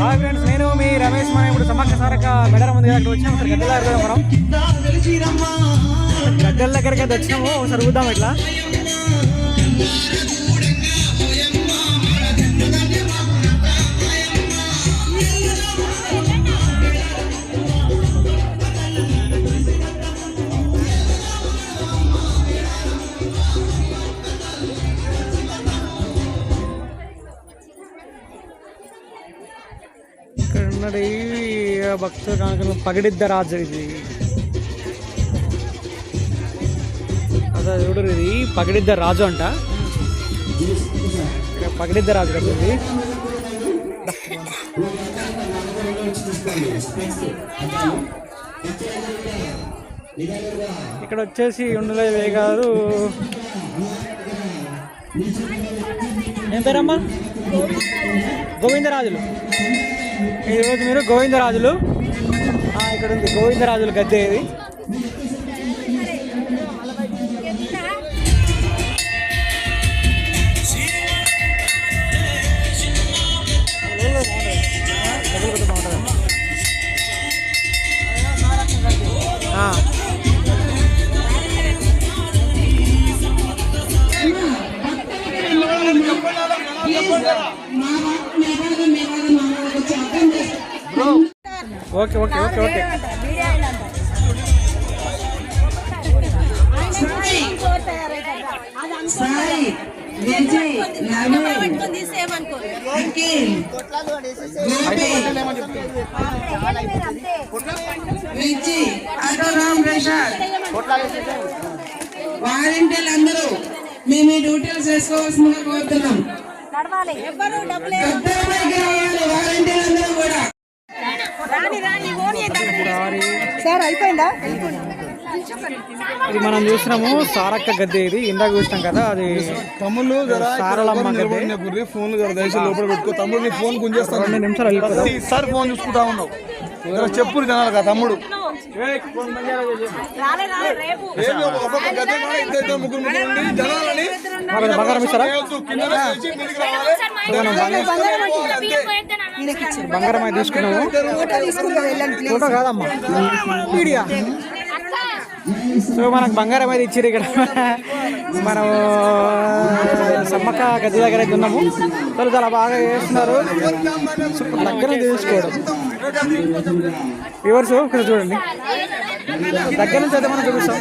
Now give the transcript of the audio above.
Hi friends నేను మీ రమేష్ మనం ఇప్పుడు సమ్మక్క సారక్క మెడల ముందు అక్కడ వచ్చినాం ఒకసారి గడ్డల దగ్గర మనం. గడ్డల దగ్గరికి అయితే వచ్చినాము. ఒకసారి చూద్దాం ఇట్లా. ఇక్కడ ఉన్నది భక్తులు కనుక పగిడిద్ద రాజు ఇది అదే చూడరు ఇది పగిడిద్ద రాజు అంట. ఇక్కడ పగిడిద్ద రాజు కదండి ఇది ఇక్కడ వచ్చేసి ఉండలే వేగారు ఏం పేరమ్మా? గోవిందరాజులు. ఈరోజు మీరు గోవిందరాజులు. ఆ, ఇక్కడ ఉంది గోవిందరాజులు గద్దె ఇది. Okay okay okay okay. Sai Vijay Naveen Akhil Gopi Vijay అటోరామ్ Prasad వాలంటీర్లు అందరూ మేము ఈ డ్యూటీలు చేసుకోవాల్సిందిగా కోరుతున్నాం. నడవాలి. ఎవ్వరు సార్ అయిపోయిందా? ఇది మనం చూసినాము సారక్క గద్దె ఇది. ఇందాక చూసినాం కదా అది తమ్ముళ్ళు సారలమ్మ గద్దె. ఫోన్ లోపల పెట్టుకో. తమ్ముడు ఫోన్ గుంజేస్తాను. రెండు నిమిషాలు ఈసారి ఫోన్ చూసుకుంటా ఉన్నావు. జర చెప్పురు జనాలు కదా తమ్ముడు. బంగారం అయితే తీసుకున్నాము ఫోటో కాదమ్మా. మీడియా. సో మనకు బంగారం అయితే ఇచ్చారు ఇక్కడ. మనం సమ్మక్క గది దగ్గర అయితే ఉన్నాము. వాళ్ళు చాలా బాగా చేస్తున్నారు. దగ్గర తీసుకోవడం. వ్యూవర్స్ ఒకసారి చూడండి. దగ్గర నుంచి అయితే మనం చూపిస్తాం.